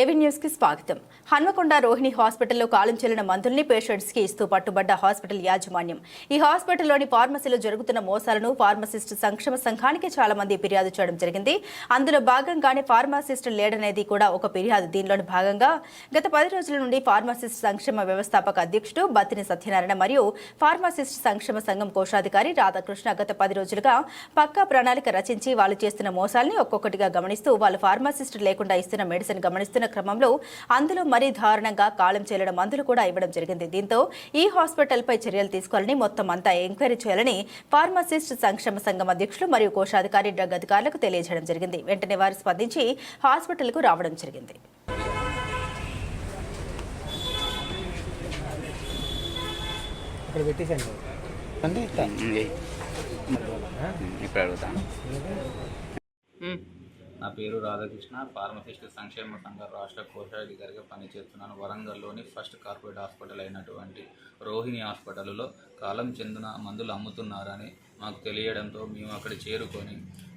ఏవీ న్యూస్కి స్వాగతం. హన్మకొండ రోహిణి హాస్పిటల్లో కాలం చెల్లిన మందుల్ని పేషెంట్స్కి ఇస్తూ పట్టుబడ్డ హాస్పిటల్ యాజమాన్యం. ఈ హాస్పిటల్లోని ఫార్మసీలో జరుగుతున్న మోసాలను ఫార్మసిస్ట్ సంక్షేమ సంఘానికి చాలా మంది ఫిర్యాదు చేయడం జరిగింది. అందులో భాగంగానే ఫార్మసిస్ట్ లేడనేది కూడా ఒక ఫిర్యాదు. దీనిలోని భాగంగా గత పది రోజుల నుండి ఫార్మసిస్ట్ సంక్షేమ వ్యవస్థాపక అధ్యక్షుడు బత్తిని సత్యనారాయణ మరియు ఫార్మసిస్ట్ సంక్షేమ సంఘం కోశాధికారి రాధాకృష్ణ గత పది రోజులుగా పక్కా ప్రణాళిక రచించి వాళ్ళు చేస్తున్న మోసాల్ని ఒక్కొక్కటిగా గమనిస్తూ వాళ్ళు ఫార్మసిస్ట్ లేకుండా ఇస్తున్న మెడిసిన్ గమనిస్తున్న క్రమంలో అందులో మరీ దారుణంగా కాలం చెల్లడం మందులు కూడా ఇవ్వడం జరిగింది. దీంతో ఈ హాస్పిటల్పై చర్యలు తీసుకోవాలని మొత్తం అంతా ఎంక్వైరీ చేయాలని ఫార్మసిస్ట్ సంక్షేమ సంఘం అధ్యక్షులు మరియు కోశాధికారి డ్రగ్ అధికారులకు తెలియజేయడం జరిగింది. వెంటనే వారు స్పందించి హాస్పిటల్కు రావడం జరిగింది. ఇక్కడ అంటే అడుగుతాను. నా పేరు రాధాకృష్ణ ఫార్మసిస్ట్ సంక్షేమ సంఘ రాష్ట్ర కోశాధికారిగా పనిచేస్తున్నాను. వరంగల్లోని ఫస్ట్ కార్పొరేట్ హాస్పిటల్ అయినటువంటి రోహిణి హాస్పిటల్లో కాలం చెందిన మందులు అమ్ముతున్నారని మాకు తెలియడంతో మేము అక్కడ చేరుకొని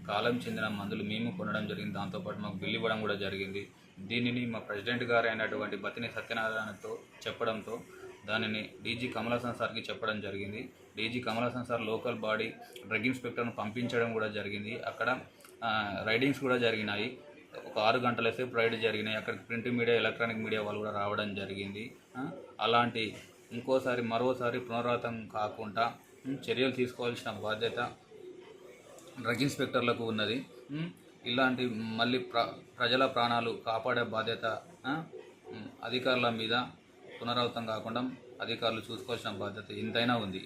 కాలం చెందిన మందులు మేము కొనడం జరిగింది. దాంతోపాటు మాకు బిల్ ఇవ్వడం కూడా జరిగింది. దీనిని మా ప్రెసిడెంట్ గారు అయినటువంటి బతిని సత్యనారాయణతో చెప్పడంతో దానిని డీజీ కమలాసన్ సార్కి చెప్పడం జరిగింది. DG Kamalasan sir local body drug ఇన్స్పెక్టర్ను పంపించడం కూడా జరిగింది. అక్కడ రైడింగ్స్ కూడా జరిగినాయి. ఒక ఆరు గంటల సేపు రైడ్ జరిగినాయి. అక్కడ ప్రింట్ మీడియా ఎలక్ట్రానిక్ మీడియా వాళ్ళు కూడా రావడం జరిగింది. అలాంటి ఇంకోసారి మరోసారి పునరావృతం కాకుండా చర్యలు తీసుకోవాల్సిన బాధ్యత డ్రగ్ ఇన్స్పెక్టర్లకు ఉన్నది. ఇలాంటి మళ్ళీ ప్ర ప్రజల ప్రాణాలు కాపాడే బాధ్యత అధికారుల మీద పునరావృతం కాకుండా అధికారులు చూసుకోవాల్సిన బాధ్యత ఎంతైనా ఉంది.